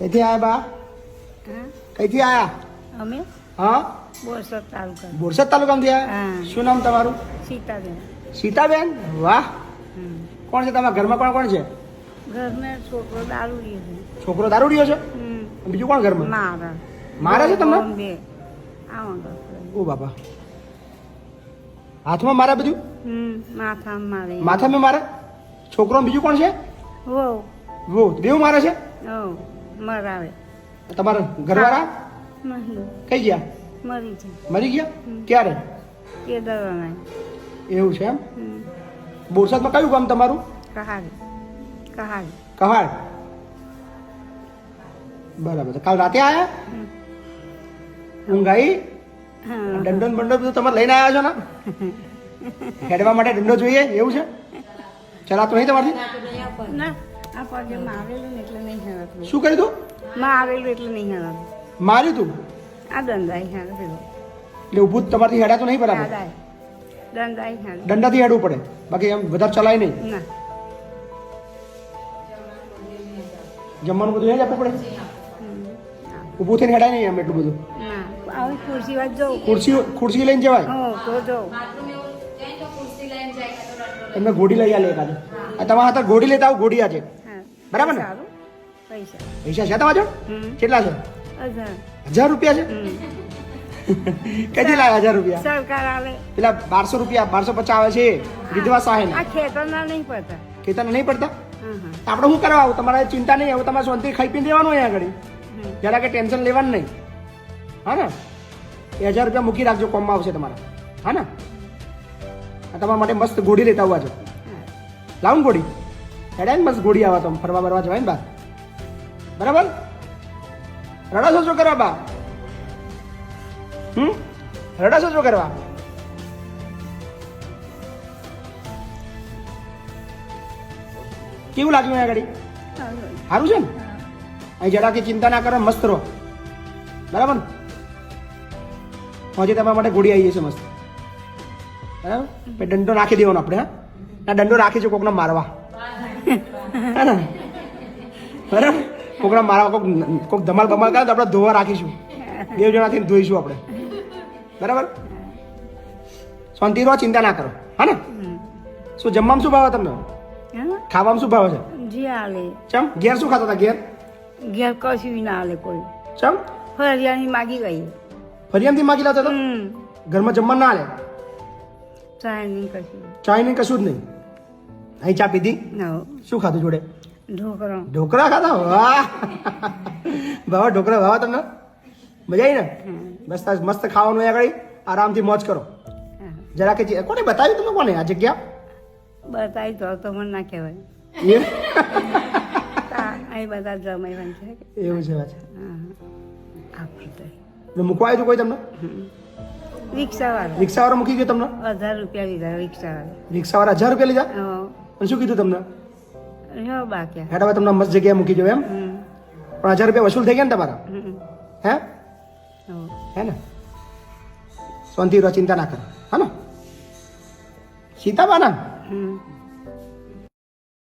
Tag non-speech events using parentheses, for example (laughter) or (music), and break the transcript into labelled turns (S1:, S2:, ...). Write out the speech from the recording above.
S1: કઈથી આયા બા? કઈથી આયા?
S2: અમે?
S1: હા?
S2: બોરસદ તાલુકા.
S1: બોરસદ તાલુકામાંથી આયા?
S2: હા.
S1: શું નામ તમારું?
S2: સીતાબેન.
S1: સીતાબેન? વાહ. કોણ છે? તમારા ઘરમાં કોણ કોણ છે?
S2: ઘરમાં છોકરો દારૂ લે છે.
S1: છોકરો દારૂડિયો છે?
S2: હમ.
S1: બીજું કોણ ઘરમાં?
S2: મારા.
S1: મારે છે તમને?
S2: બે.
S1: ઓ બાપા. હાથમાં મારા બધું?
S2: માથામાં મારે.
S1: માથામાં મારે? છોકરો બીજું કોણ છે?
S2: વો
S1: વો દેવ મારે છે?
S2: મરાવે
S1: તમારા ઘરવાળા? કઈ ગયા?
S2: મરી છે.
S1: મરી ગયા? ક્યારે?
S2: દવાના
S1: એવું છે એમ? બોરસાદમાં કયું ગામ તમારું?
S2: કહાડી કહાડી
S1: કહાડ બરાબર. કાલ રાતે આયા?
S2: ઊંઘાઈ?
S1: દંડો બંડો બધું તમે લઈને આવ્યા છો ને? (laughs) હેડવા માટે દંડો જોઈએ એવું છે? ચલાતો નહીં તમારથી?
S2: ના. આ ને એટલે નહીં
S1: શું કર્યું તું?
S2: આવેલું એટલે નહીં હરાતું
S1: માર્યું તું?
S2: આ દંડાઈ હરાતું
S1: એટલે ઊભું જ તમારથી હેડાતું નહીં બરાબર?
S2: દંડાઈ હરાતું
S1: દંડાથી હેડવું પડે. બાકી એમ વધારે ચલાય નહીં.
S2: ના.
S1: જમવાનું બધું હેડ આપવું પડે. ઊભું થઈને હેડાય નહીં એમ એટલું બધું?
S2: ના. આવી ખુરશી વાત જવું
S1: ખુરશી ખુરશી લઈને જવાય?
S2: હો તો જાઉં.
S1: એમને ઘોડી લઈ આલે એકાદે. આ તમારા હાથે ઘોડી લેતા આવું ઘોડી આજે. બરાબર ને?
S2: પૈસા.
S1: પૈસા છે તમારા જોડે? કેટલા છે?
S2: હજાર.
S1: રૂપિયા છે? (laughs) કઈથી લાવ્યા હજાર રૂપિયા?
S2: સરકાર આવે.
S1: પેલા બારસો રૂપિયા બારસો પચાસ આવે છે વિધવા સહાય
S2: આ ખેતરના નહીં પડતા.
S1: ખેતરને નહીં પડતા?
S2: હા હા
S1: આપણે શું કરવા આવું? તમારે ચિંતા નહીં આવું તમારે શાંતિ ખાઈ પી દેવાનું અહીંયા આગળ. જરા કે ટેન્શન લેવાનું નહીં. હા ને? એ હજાર રૂપિયા મૂકી રાખજો કોમમાં આવશે તમારા. હા ને? આ તમારા માટે મસ્ત ગોળી લેતા આવવા છો. લાવું ગોળી. ઘોડી હેડે ને મસ્ત ઘોડી આવા તો, ફરવા બરવા જવાય ને બા. બરાબર? રડાશો શું કરવા બા. હમ? રડાશો શું કરવા. કેવું લાગ્યું અહીંયા આગળ
S2: સારું.
S1: છે ને? અહીં જરા કે ચિંતા ના કરો, મસ્ત રહો. બરાબર ને? હજી તમારા માટે ઘોડી આવી જશે મસ્ત. બરાબર? દંડો નાખી દેવાનો આપણે, હા? ના, દંડો રાખી છે કોકને મારવા. હે ને? બરાબર? કોકડા મારા કોક કોક ધમાલ બમાલ કરે તો આપણે ધોવા રાખીશું. બે જણાથી ધોઈશું આપણે. બરાબર? શાંતિ રહો ચિંતા ના કરો. હા ને? શું જમવામાં શું ભાવે તમને? ખાવામાં શું ભાવે છે?
S2: જી આલે.
S1: ચમ? ઘેર શું ખાતા હતા? ઘેર?
S2: ઘેર કશું ના આલે કોઈ.
S1: ચમ?
S2: ફરિયાની માગી ગઈ.
S1: ફરિયામથી માગી લાવતા
S2: તો
S1: ઘરમાં જમવા ના લે
S2: ચાય નહીં કશું.
S1: ચાય નહીં કશું જ નહીં. અહીં ચા પીધી? શું ખાધું જોડે?
S2: ઢોકળો.
S1: ઢોકળા ખાધા? વાહ. ભાવા ઢોકળા ભાવા તમને? મજા આવી ને?
S2: બસ
S1: મસ્ત મસ્ત ખાવાનું આગળ. આરામથી મોજ કરો.
S2: હા.
S1: જરા કે કોને બતાવ્યું તમે કોને? આ જગ્યા
S2: બતાવી તો તો મને ના કહેવાય.
S1: એ-
S2: બધા જમાઈવાન છે.
S1: એવું છે વાત
S2: હા
S1: મૂકવા આવ્યું કોઈ તમને?
S2: રિક્ષાવાળા.
S1: રિક્ષાવાળો મૂકી ગયો તમને?
S2: હજાર રૂપિયા લીધા રિક્ષાવાળા.
S1: રિક્ષાવાળા હજાર રૂપિયા લીધા? અને શું કીધું તમને? હેડ હવે તમને મસ્ત જગ્યાએ મૂકી જાવ એમ? પણ હજાર રૂપિયા વસૂલ થઈ ગયા ને તમારા?
S2: હે?
S1: હો. ને? શાંતિ રહો ચિંતા ના કરો. હા ને સીતાબા ના
S2: હમ.